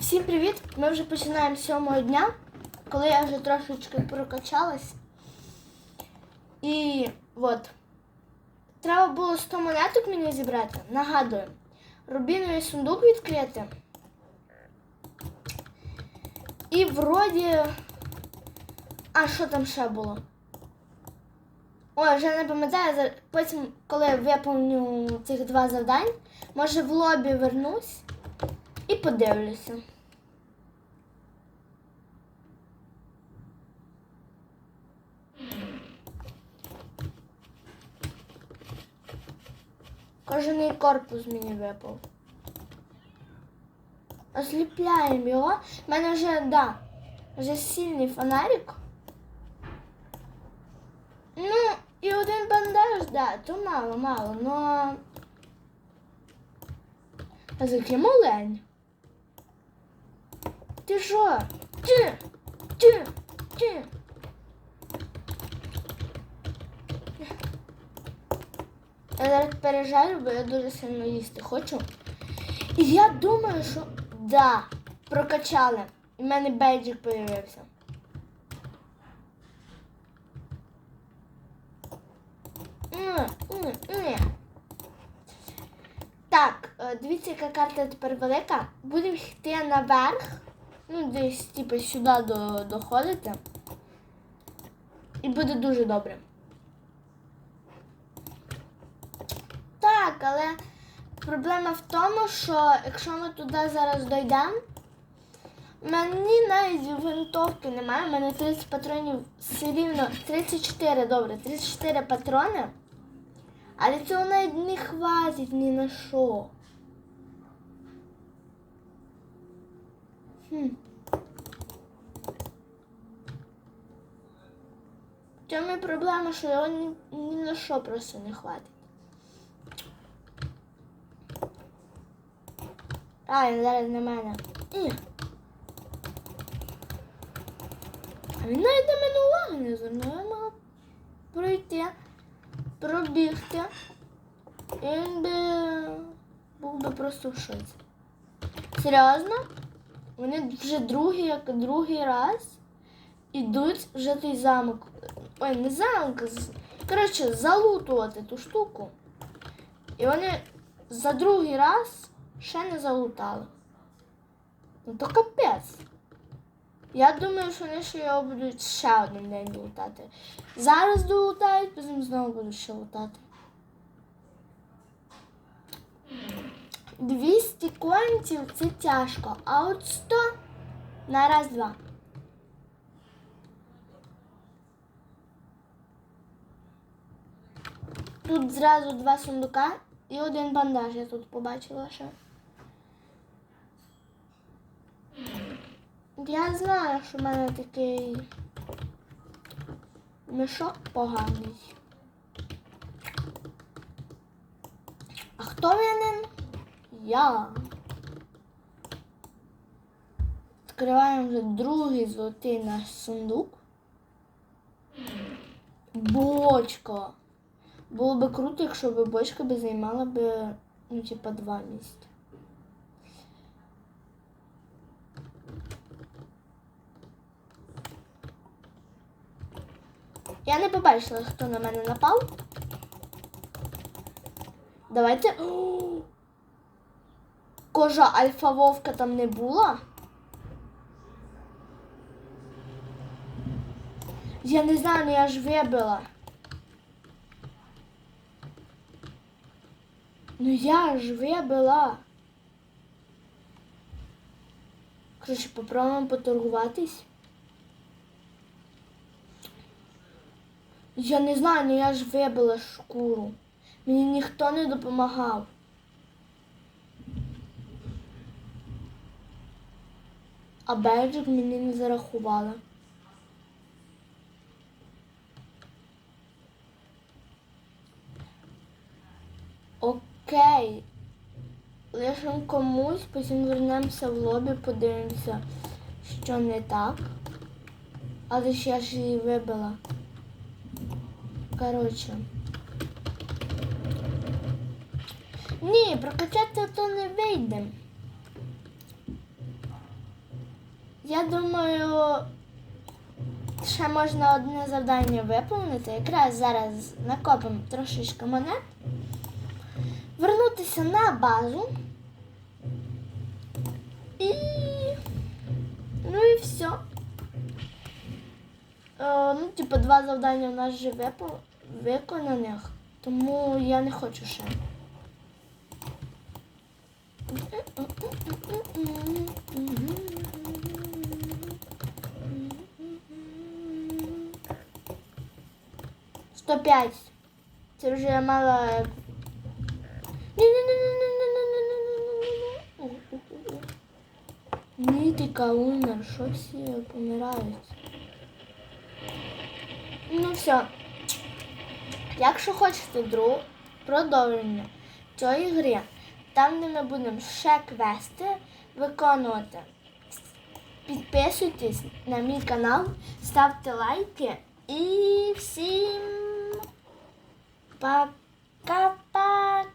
Всім привіт! Ми вже починаємо сьомого дня, коли я вже трошечки прокачалась. І от. Треба було 100 монеток мені зібрати. Нагадую, рубіновий сундук відкрити. І вроді. А що там ще було? Ой, вже не пам'ятаю. Потім, коли я виповню цих два завдань, може в лобі вернусь і подивлюся. Кожаний корпус мені випав. Осліпляємо його. У мене вже, да, вже сильний фонарик. Ну, і один бандаж, да, то мало, мало, но. А за ким олень? Ти що? Ти? Ти? Ти? Я зараз пережарю, бо я дуже сильно їсти хочу. І я думаю, що да, прокачали. В мене бейджик появився. Так, е, дивіться, яка карта тепер велика. Будемо йти наверх. Ну, десь, типу, сюди до, доходити. І буде дуже добре. Так, але проблема в тому, що якщо ми туди зараз дійдемо, мені навіть винтовки немає, у мене 30 патронів все рівно 34, добре, 34 патрони. Але цього навіть не хватить ні на що. Хм. В цьому проблема, що його ні, ні на що просто не хватить. А, він зараз на мене. А він навіть на мене уваги не звернув. Я мала пройти, пробігти. І він би був би просто в шоці. Серйозно? Вони вже другий, як другий раз ідуть вже той замок. Ой, не замок. Коротше, залутувати ту штуку. І вони за другий раз ще не залутали. Ну то капець. Я думаю, що вони ще його будуть ще один день лутати. Зараз долутають, потім знову будуть ще лутати. 200 конців це тяжко, а от 100 на раз-два. Тут зразу два сундука і один бандаж я тут побачила ще. Я знаю, що в мене такий мішок поганий. А хто винен? Я. Відкриваємо вже другий золотий наш сундук. Бочка. Було би круто, якщо б бочка би займала би, ну, типа, два місця. Я не побачила, хто на мене напав. Давайте. Кожа альфа вовка там не була. Я не знаю, ну я ж вибила. Ну я ж вибила. Коротше, попробуємо поторгуватись. Я не знаю, ну я ж вибила шкуру. Мені ніхто не допомагав. А беджик мені не зарахували. Окей. Лишимо комусь, потім вернемося в лобі, подивимося, що не так. Але ж я ж її вибила. Коротше. Ні, прокачати то не вийде. Я думаю, ще можна одне завдання виповнити. Якраз зараз накопимо трошечки монет. Вернутися на базу. І... Ну і все. Е, ну, типу, два завдання в нас вже виконаних, тому я не хочу ще. Mm-hmm. 105. Це вже мало. Нитика, умер, що всі помирають. Ну все. Якщо хочете друг, продовження цієї гри, там де ми будемо ще квести виконувати. Підписуйтесь на мій канал, ставте лайки і всім... Paka.